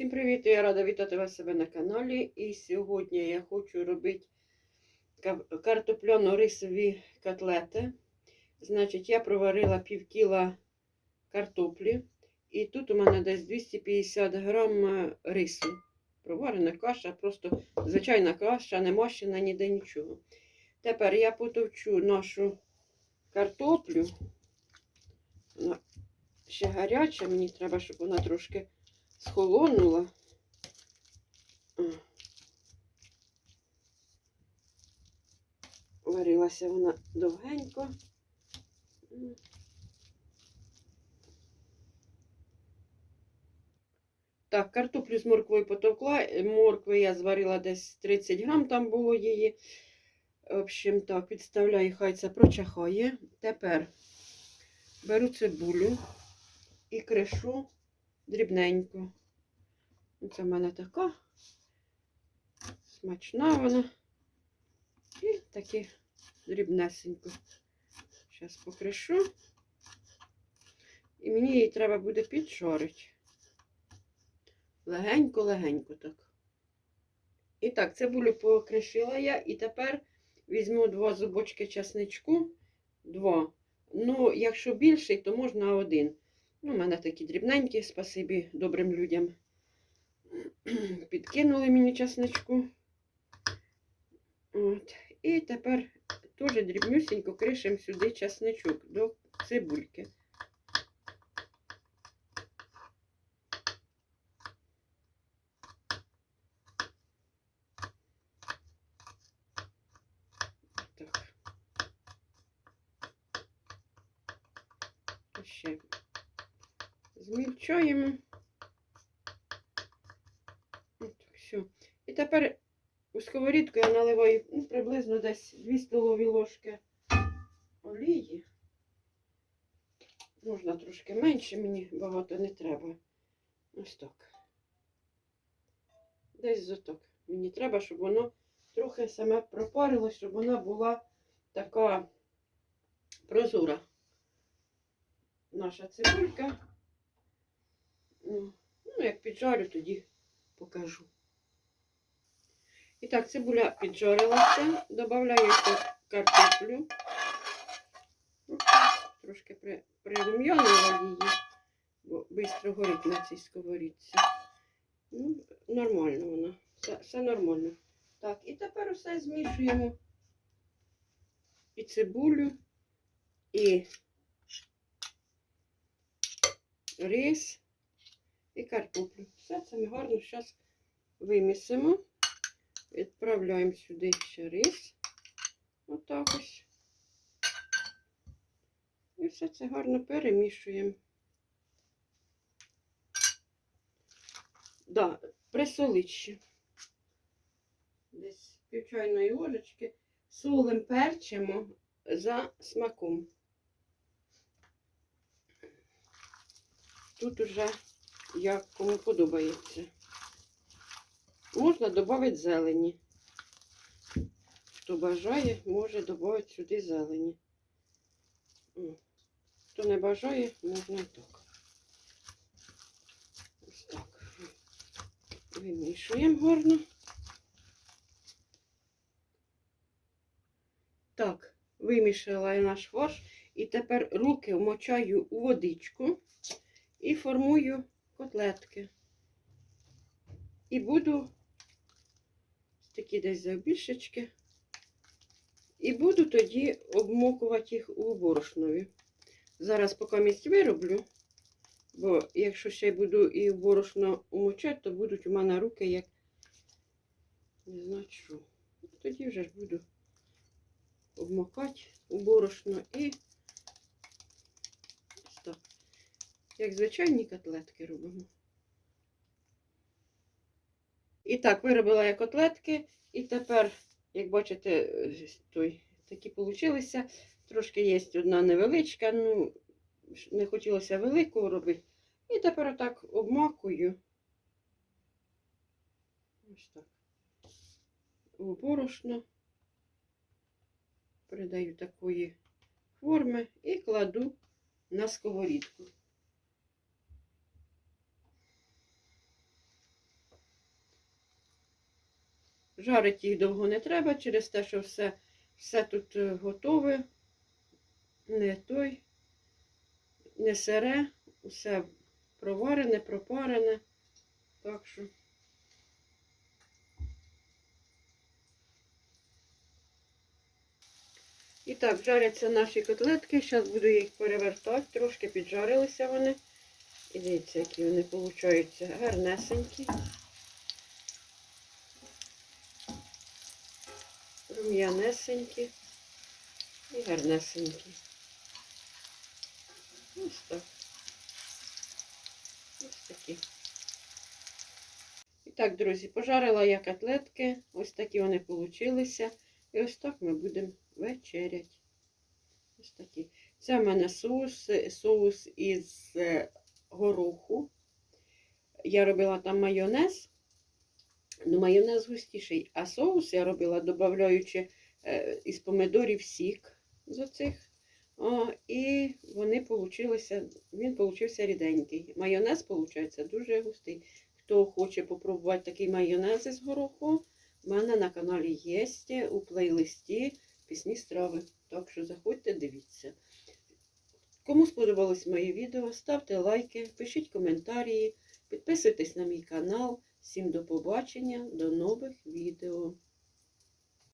Всім привіт! Я рада вітати вас себе на каналі. І сьогодні я хочу робити кав- картопляно-рисові котлети. Значить, я проварила пів кіла картоплі. І тут у мене десь 250 грам е, рису. Проварена каша, просто звичайна каша, не мащена ніде нічого. Тепер я потовчу нашу картоплю. Вона ще гаряча, мені треба, щоб вона трошки схолонула. Варилася вона довгенько. Так, картоплю з морквою потовкла. Моркви я зварила десь 30 грам, там було її. В общем, так, підставляю, хай це прочахає. Тепер беру цибулю і кришу дрібненько. Це в мене така смачна вона. І такі дрібнесенько. Зараз покришу. І мені її треба буде підшорити. Легенько-легенько так. І так, цибулю покришила я. І тепер візьму два зубочки часничку. Два. Ну, якщо більший, то можна один. Ну, у мене такі дрібненькі, спасибі добрим людям. Підкинули мені часничку. От. І тепер теж дрібнюсінько кришимо сюди часничок до цибульки. Так. Ще змільчаємо. От, все. І тепер у сковорідку я наливаю ну, приблизно десь 2 столові ложки олії. Можна трошки менше, мені багато не треба. Ось так. Десь зоток. Мені треба, щоб воно трохи саме пропарилось, щоб вона була така прозора. Наша цибулька. Ну, ну, як піджарю, тоді покажу. І так, цибуля піджарилася. Тут картоплю. Ну, Трошки при, прирум'янила її, бо швидко горить на цій сковорідці. Ну, нормально вона. Все, все нормально. Так, і тепер усе змішуємо. І цибулю, і рис, і картоплю. Все це ми гарно зараз вимісимо. Відправляємо сюди ще рис. Отак ось. І все це гарно перемішуємо. Да, присолить. Десь пів чайної ложечки. Солим перчимо за смаком. Тут уже як кому подобається. Можна додати зелені. Хто бажає, може додати сюди зелені. Хто не бажає, можна і так. Ось так. Вимішуємо гарно. Так, вимішала я наш фарш. І тепер руки вмочаю у водичку і формую котлетки. І буду такі десь завбільшечки. І буду тоді обмокувати їх у борошнові. Зараз поки місць вироблю, бо якщо ще буду і в борошно умочати, то будуть у мене руки як не знаю що. Тоді вже ж буду обмокати у борошно і ось так. Як звичайні котлетки робимо. І так, виробила я котлетки, і тепер, як бачите, е, той, такі получилися. Трошки є одна невеличка, ну, не хотілося велику робити. І тепер отак обмакую. Ось так. У. Передаю такої форми і кладу на сковорідку. Жарити їх довго не треба, через те, що все, все тут е, готове, не той, не сире, усе проварене, пропарене. Так що. І так, жаряться наші котлетки. Зараз буду їх перевертати, трошки піджарилися вони. І дивіться, які вони получаються гарнесенькі. Рум'янесенькі і гарнесенькі. Ось так. Ось такі. І так, друзі, пожарила я котлетки. Ось такі вони получилися. І ось так ми будемо вечерять. Ось такі. Це в мене соус, соус із е, гороху. Я робила там майонез. Ну, майонез густіший. А соус я робила, додаючи е, із помидорів сік з оцих. О, і вони получилися, він получився ріденький. Майонез, виходить, дуже густий. Хто хоче попробувати такий майонез із гороху, в мене на каналі є у плейлисті пісні страви. Так що заходьте, дивіться. Кому сподобалось моє відео, ставте лайки, пишіть коментарі, підписуйтесь на мій канал. Всім до побачення, до нових відео.